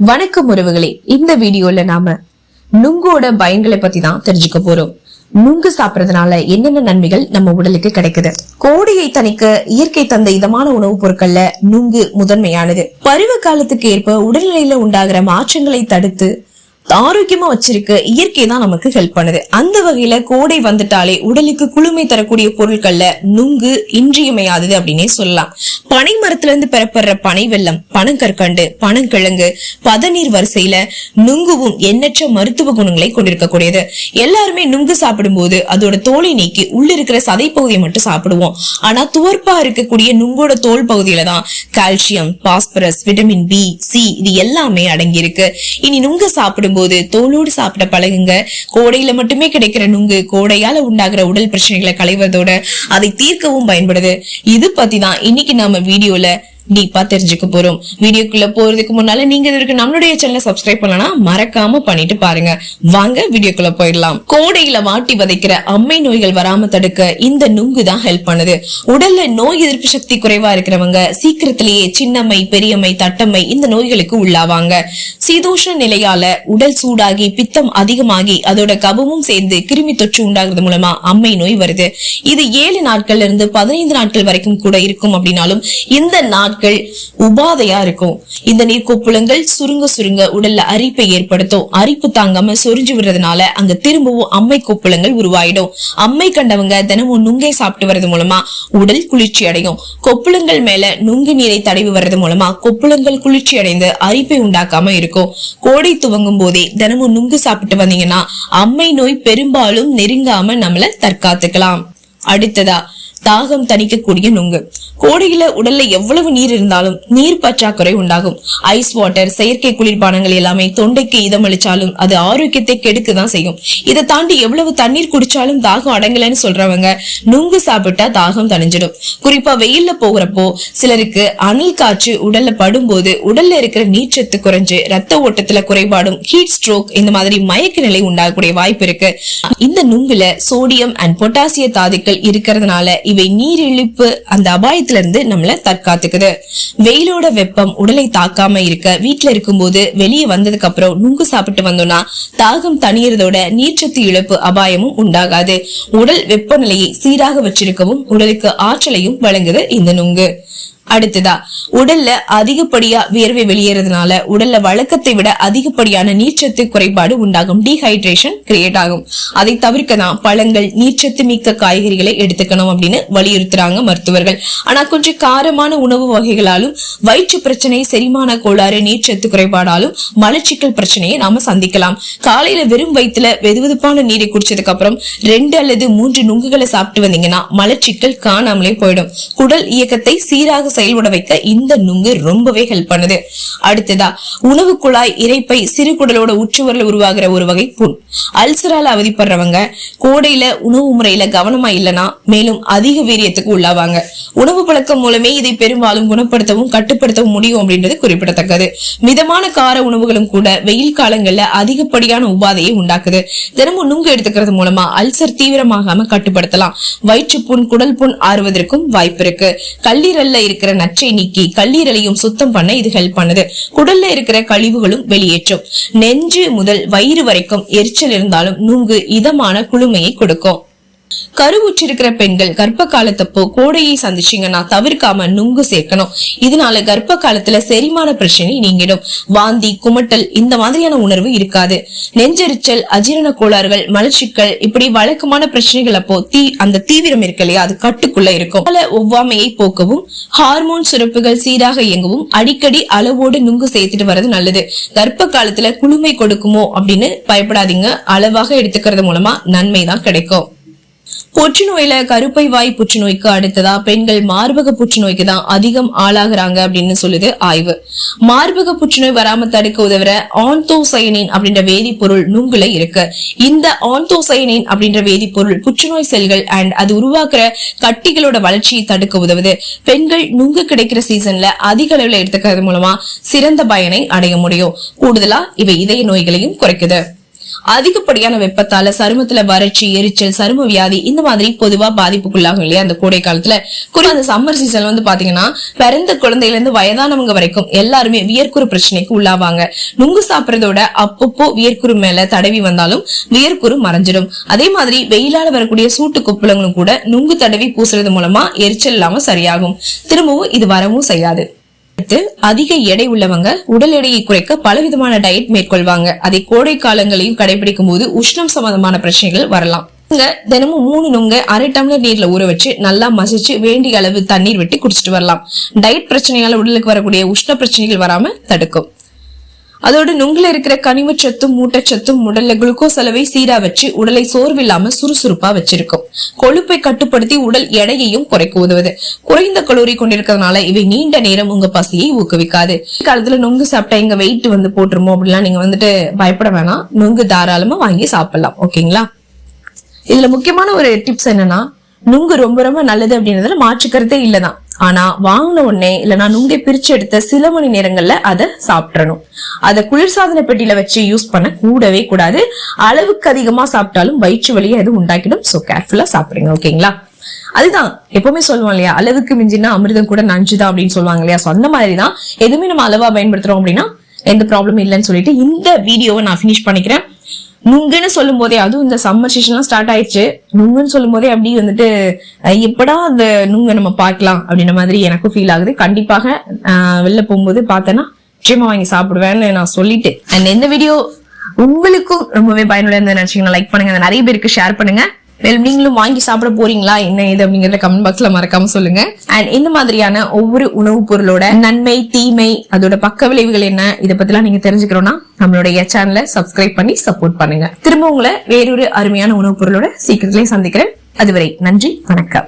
வணக்கம் உறவுகளே. இந்த வீடியோல நாம நுங்கோட பயன்களை பத்தி தான் தெரிஞ்சுக்க போறோம். நுங்கு சாப்பிடறதுனால என்னென்ன நன்மைகள் நம்ம உடலுக்கு கிடைக்குது? கோடையை தணிக்க இயற்கை தந்த இதமான உணவுப் பொருட்கள்ல நுங்கு முதன்மையானது. பருவ காலத்துக்கு ஏற்ப உடல்நிலையில உண்டாகிற மாற்றங்களை தடுத்து ஆரோக்கியமா வச்சிருக்க இயற்கை தான் நமக்கு ஹெல்ப் பண்ணுது. அந்த வகையில கோடை வந்துட்டாலே உடலுக்கு குளுமை தரக்கூடிய பொருட்கள்ல நுங்கு இன்றியமையாதது அப்படின்னே சொல்லலாம். பனை மரத்துல இருந்து பெறப்படுற பனை வெள்ளம் பனங்கற்கண்டு பனங்கிழங்கு பதநீர் வரிசையில நுங்குவும் எண்ணற்ற மருத்துவ குணங்களை கொண்டிருக்கக்கூடியது. எல்லாருமே நுங்கு சாப்பிடும்போது அதோட தோலை நீக்கி உள்ள இருக்கிற சதை பகுதியை மட்டும் சாப்பிடுவோம். ஆனா துவர்ப்பா இருக்கக்கூடிய நுங்கோட தோல் பகுதியில தான் calcium phosphorus vitamin B C இது எல்லாமே அடங்கி இருக்கு இனி நுங்கு போது தோலோடு சாப்பிட பழகுங்க. கோடையில மட்டுமே கிடைக்கிற நுங்கு கோடையால உண்டாகிற உடல் பிரச்சனைகளை களைவதோட அதை தீர்க்கவும் பயன்படுது. இது பத்தி தான் இன்னைக்கு நாம வீடியோல டீப்பா தெரிஞ்சுக்க போறோம். வீடியோக்குள்ள போறதுக்கு முன்னால நீங்க இதுக்கு நம்மளுடைய சேனலை சப்ஸ்கிரைப் பண்ணலாம் மறக்காம பண்ணிட்டு பாருங்க. வாங்க வீடியோக்குள்ள போயிடலாம். கோடையில வாட்டி வதைக்கிற அம்மை நோய்கள் வராம தடுக்க இந்த நுங்கு தான் ஹெல்ப் பண்ணுது. உடல்ல நோய் எதிர்ப்பு சக்தி குறைவா இருக்கிறவங்க சீக்கிரத்திலேயே சின்னம்மை பெரியம்மை தட்டம்மை இந்த நோய்களுக்கு உள்ளாவாங்க. சீதோஷ நிலையால உடல் சூடாகி பித்தம் அதிகமாகி அதோட கபமும் சேர்ந்து கிருமி தொற்று உண்டாகிறது மூலமா அம்மை நோய் வருது. இது ஏழு நாட்கள்ல இருந்து பதினைந்து நாட்கள் வரைக்கும் கூட இருக்கும் அப்படின்னாலும் இந்த நாட்கள் நாட்கள் உபாதையா இருக்கும். இந்த நீர் கொப்புளங்கள் சுருங்க சுருங்க உடல்ல அரிப்பை ஏற்படுத்தும். அரிப்பு தாங்காம சொரிஞ்சு விடுறதுனால அங்க திரும்பவும் அம்மை கொப்புளங்கள் உருவாயிடும். அம்மை கண்டவங்க தினமும் நுங்கை சாப்பிட்டு வர்றது மூலமா உடல் குளிர்ச்சி அடையும். கொப்புளங்கள் மேல நுங்கு நீரை தடவி வர்றது மூலமா கொப்புளங்கள் குளிர்ச்சி அடைந்து அரிப்பை உண்டாக்காம இருக்கும். கோடை துவங்கும் போதே தினமும் நுங்கு சாப்பிட்டு வந்தீங்கன்னா அம்மை நோய் பெரும்பாலும் நெருங்காம நம்மள தற்காத்துக்கலாம். அடுத்ததா தாகம் தணிக்கக்கூடிய நுங்கு. கோடையில உடல்ல எவ்வளவு நீர் இருந்தாலும் நீர் பற்றாக்குறை உண்டாகும். ஐஸ் வாட்டர் செயற்கை குளிர்பானங்கள் எல்லாமே தொண்டைக்கு இதமளிச்சாலும் அது ஆரோக்கியத்தை கெடுக்கதான் செய்யும். இதை தாண்டி எவ்வளவு தண்ணீர் குடிச்சாலும் தாகம் அடங்கலைன்னு சொல்றவங்க நுங்கு சாப்பிட்டா தாகம் தணிஞ்சிடும். குறிப்பா வெயில்ல போகிறப்போ சிலருக்கு அனல் காற்று உடல்ல படும்போது உடல்ல இருக்கிற நீர்ச்சத்து குறைஞ்சு ரத்த ஓட்டத்துல குறைபாடும் ஹீட் ஸ்ட்ரோக் இந்த மாதிரி மயக்க நிலை உண்டாகக்கூடிய வாய்ப்பு இருக்கு. இந்த நுங்குல சோடியம் அண்ட் பொட்டாசிய தாதுக்கள் இருக்கிறதுனால இவை நீரிழிப்பு அந்த அபாயத்துல இருந்து நம்மள தற்காத்துக்குது. வெயிலோட வெப்பம் உடலை தாக்காம இருக்க வீட்ல இருக்கும்போது வெளியே வந்ததுக்கு அப்புறம் நுங்கு சாப்பிட்டு வந்தோம்னா தாகம் தணியறதோட நீர்ச்சத்து இழப்பு அபாயமும் உண்டாகாது. உடல் வெப்பநிலையை சீராக வச்சிருக்கவும் உடலுக்கு ஆற்றலையும் வழங்குது இந்த நுங்கு. அடுத்ததா உடல்ல அதிகப்படியா வியர்வை வெளியேறதுனால உடல்ல வழக்கத்தை விட அதிகப்படியான நீர்ச்சத்து குறைபாடு உண்டாகும். டீஹைட்ரேஷன் கிரியேட் ஆகும். அதை தவிர்க்க தான் பழங்கள் நீர்ச்சத்து மிக்க காய்கறிகளை எடுத்துக்கணும் அப்படின்னு வலியுறுத்துறாங்க மருத்துவர்கள். ஆனா கொஞ்சம் காரமான உணவு வகைகளாலும் வயிற்று பிரச்சனை செரிமான கோளாறு நீர்ச்சத்து குறைபாடாலும் மலச்சிக்கல் பிரச்சனையை நாம சந்திக்கலாம். காலையில வெறும் வயிற்றுல வெதுவெதுப்பான நீரை குடிச்சதுக்கு அப்புறம் ரெண்டு அல்லது மூன்று நுங்குகளை சாப்பிட்டு வந்தீங்கன்னா மலச்சிக்கல் காணாமலே போயிடும். குடல் இயக்கத்தை சீராக செயல்பட வைக்க இந்த நுங்கு ரொம்பவே ஹெல்ப் பண்ணுது. அடுத்ததா உணவு குழாய் இறைப்பை சிறு குடலோட உச்சுவரில் உருவாகிற ஒரு வகை புண். அல்சரால அவதிப்படுறவங்க கோடையில உணவு முறையில கவனமா இல்லனா மேலும் அதிக வீரியத்துக்கு உள்ளாவாங்க. உணவு பழக்கம் மூலமே இதை பெரும்பாலும் குணப்படுத்தவும் கட்டுப்படுத்தவும் முடியும் அப்படின்றது குறிப்பிடத்தக்கது. மிதமான கார உணவுகளும் கூட வெயில் காலங்கள்ல அதிகப்படியான உபாதையை உண்டாக்குது. தினமும் நுங்கு எடுத்துக்கிறது மூலமா அல்சர் தீவிரமாகாம கட்டுப்படுத்தலாம். வயிற்று புண் குடல் புண் ஆறுவதற்கும் வாய்ப்பு இருக்கு. கல்லீரல்ல இருக்கிற நச்சை நீக்கி கல்லீரலையும் சுத்தம் பண்ண இது ஹெல்ப் பண்ணுது. குடல்ல இருக்கிற கழிவுகளும் வெளியேற்றும். நெஞ்சு முதல் வயிறு வரைக்கும் எரிச்சல் இருந்தாலும் நுங்கு இதமான குளுமையை கொடுக்கும். கருவுற்றிருக்கிற பெண்கள் கர்ப்ப காலத்தப்போ கோடையை சந்திச்சீங்கன்னா தவிர்க்காம நுங்கு சேர்க்கணும். இதனால கர்ப்ப காலத்துல செரிமான பிரச்சனை நீங்கிடும். வாந்தி குமட்டல் இந்த மாதிரியான உணர்வு இருக்காது. நெஞ்செரிச்சல் அஜீரண கோளாறுகள் மலச்சிக்கல் இப்படி வழக்கமான பிரச்சனைகள் அப்போ தீ அந்த தீவிரம் இருக்கு இல்லையா? அது கட்டுக்குள்ள இருக்கும். பல ஒவ்வாமையை போக்கவும் ஹார்மோன் சுரப்புகள் சீராக இயங்கவும் அடிக்கடி அளவோடு நுங்கு சேர்த்துட்டு வர்றது நல்லது. கர்ப்ப காலத்துல குளுமை கொடுக்குமோ அப்படின்னு பயப்படாதீங்க. அளவாக எடுத்துக்கிறது மூலமா நன்மை தான் கிடைக்கும். புற்றுநோயில கருப்பை வாய் புற்றுநோய்க்கு அடுத்ததா? பெண்கள் மார்பக புற்றுநோய்க்கு தான் அதிகம் ஆளாகிறாங்க அப்படின்னு சொல்லுது ஆய்வு. மார்பக புற்றுநோய் வராம தடுக்க உதவுற ஆன்தோசயனின் அப்படின்ற வேதிப்பொருள் நுங்குல இருக்கு. இந்த ஆன்தோசயனின் அப்படின்ற வேதிப்பொருள் புற்றுநோய் செல்கள் அண்ட் அது உருவாக்குற கட்டிகளோட வளர்ச்சியை தடுக்க உதவுது. பெண்கள் நுங்கு கிடைக்கிற சீசன்ல அதிக அளவுல எடுத்துக்கிறது மூலமா சிறந்த பயனை அடைய முடியும். கூடுதலா இவை இதய நோய்களையும் குறைக்குது. அதிகப்படியான வெப்பத்தால சருமத்துல வறட்சி எரிச்சல் சரும வியாதி இந்த மாதிரி பொதுவா பாதிப்புக்குள்ளாகும் இல்லையா? அந்த கோடை காலத்துல. குறிப்பா அந்த சம்மர் சீசன் வந்து பாத்தீங்கன்னா பிறந்த குழந்தையில இருந்து வயதானவங்க வரைக்கும் எல்லாருமே வியர்க்குறு பிரச்சனைக்கு உள்ளாவாங்க. நுங்கு சாப்பிடுறதோட அப்பப்போ வியர்க்குறு மேல தடவி வந்தாலும் வியர்க்குறு மறைஞ்சிடும் அதே மாதிரி வெயிலால வரக்கூடிய சூட்டு கொப்புளங்களும் கூட நுங்கு தடவி பூசுறது மூலமா எரிச்சல் இல்லாம சரியாகும். திரும்பவும் இது வரவும் செய்யாது. அதிக எடை உள்ளவங்க உடல் எடையை குறைக்க பலவிதமான டயட் மேற்கொள்வாங்க. அதை கோடை காலங்களையும் கடைபிடிக்கும் போது உஷ்ணம் சம்பந்தமான பிரச்சனைகள் வரலாம். தினமும் மூணு நுங்க அரை டம்ளர் நீர்ல ஊற வச்சு நல்லா மசிச்சு வேண்டிய அளவு தண்ணீர் விட்டு குடிச்சிட்டு வரலாம். டயட் பிரச்சனையால உடலுக்கு வரக்கூடிய உஷ்ண பிரச்சனைகள் வராம தடுக்கும். அதோடு நுங்குல இருக்கிற கனிமச்சத்தும் மூட்டச்சத்தும் உடல்ல குளுக்கோஸ் அளவை சீரா வச்சு உடலை சோர்வில்லாம சுறுசுறுப்பா வச்சிருக்கும். கொழுப்பை கட்டுப்படுத்தி உடல் எடையையும் குறைக்க உதவுது. குறைந்த கலோரி கொண்டிருக்கிறதுனால இவை நீண்ட நேரம் உங்க பசியை ஊக்குவிக்காது. காலத்துல நுங்கு சாப்பிட்டா எங்க வெயிட் வந்து போட்டுருமோ அப்படிலாம் நீங்க வந்துட்டு பயப்பட வேணாம். நுங்கு தாராளமா வாங்கி சாப்பிடலாம். ஓகேங்களா? இதுல முக்கியமான ஒரு டிப்ஸ் என்னன்னா நுங்கு ரொம்ப ரொம்ப நல்லது அப்படின்றதுல மாற்றுக்கிறதே இல்லதான். ஆனா வாங்கின உடனே இல்லைன்னா நுங்கை பிரிச்சு எடுத்த சில மணி நேரங்கள்ல அதை சாப்பிட்றணும் அதை குளிர்சாதன பெட்டியில வச்சு யூஸ் பண்ண கூடவே கூடாது. அளவுக்கு அதிகமா சாப்பிட்டாலும் வயிற்று வலியை அது உண்டாக்கிடும். சோ கேர்ஃபுல்லா சாப்பிடுங்க ஓகேங்களா? அதுதான் எப்பவுமே சொல்லுவோம் இல்லையா? அளவுக்கு மிஞ்சினா அமிர்தம் கூட நஞ்சுதான் அப்படின்னு சொல்லுவாங்க இல்லையா? சோ அந்த மாதிரிதான் எதுவுமே நம்ம அளவா பயன்படுத்துறோம் அப்படின்னா எந்த ப்ராப்ளமும் இல்லைன்னு சொல்லிட்டு இந்த வீடியோவை நான் ஃபினிஷ் பண்ணிக்கிறேன். நுங்குன்னு சொல்லும் போதே அதுவும் இந்த சம்மர் சீசன்லாம் ஸ்டார்ட் ஆயிடுச்சு. நுங்குன்னு சொல்லும் போதே அப்படி வந்துட்டு எப்படா அந்த நுங்க நம்ம பார்க்கலாம் அப்படின்ற மாதிரி எனக்கும் ஃபீல் ஆகுது. கண்டிப்பாக வெளில போகும்போது பார்த்தேன்னா நிச்சயமா வாங்கி சாப்பிடுவேன்னு நான் சொல்லிட்டு. அண்ட் இந்த வீடியோ உங்களுக்கும் ரொம்பவே பயனுள்ள நினைச்சீங்கன்னா லைக் பண்ணுங்க. நிறைய பேருக்கு ஷேர் பண்ணுங்க. வெல் நீங்களும் வாங்கி சாப்பிட போறீங்களா? என்ன இது அப்படிங்கறத கமெண்ட் பாக்ஸ்ல மறக்காம சொல்லுங்க. அண்ட் இந்த மாதிரியான ஒவ்வொரு உணவுப் பொருளோட நன்மை தீமை அதோட பக்க விளைவுகள் என்ன இதை பத்திலாம் நீங்க தெரிஞ்சுக்கிறோம்னா நம்மளுடைய சேனலை சப்ஸ்கிரைப் பண்ணி சப்போர்ட் பண்ணுங்க. திரும்ப உங்களை வேறொரு அருமையான உணவுப் பொருளோட சீக்கிரத்திலேயே சந்திக்கிறேன். அதுவரை நன்றி வணக்கம்.